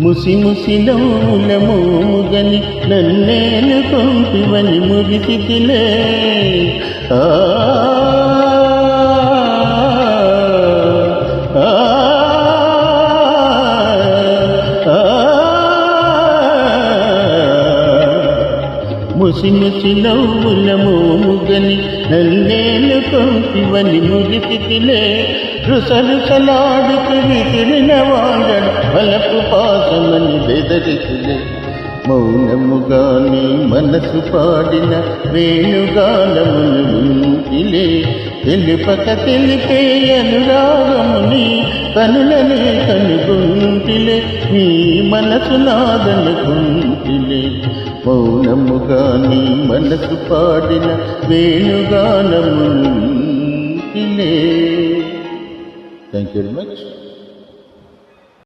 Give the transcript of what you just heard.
ముసి ముసి నవ్వుల మోముగని నన్నేలు కొంపివని మురిసితిలే ఆ ఆ, ఆ. ముసి ముసి నవ్వుల మోముగని నన్నేలు కొంపివని మురిసితిలే రుసరుసలాడుతు విసిరిన వాడను వలపు పాసమని బెదరికులే మౌనముగానే మనసు పాడిన వేణుగానమును వింటిలే తెలుపక తెలిపే అనురాగముని కనులనే కనుగుంటిలే. నీ మనసు నాదనుకుంటిలే మౌనముగానే మనసు పాడిన వేణుగానమును వింటిలే థ్యాంక్ యూ వెరీ మచ్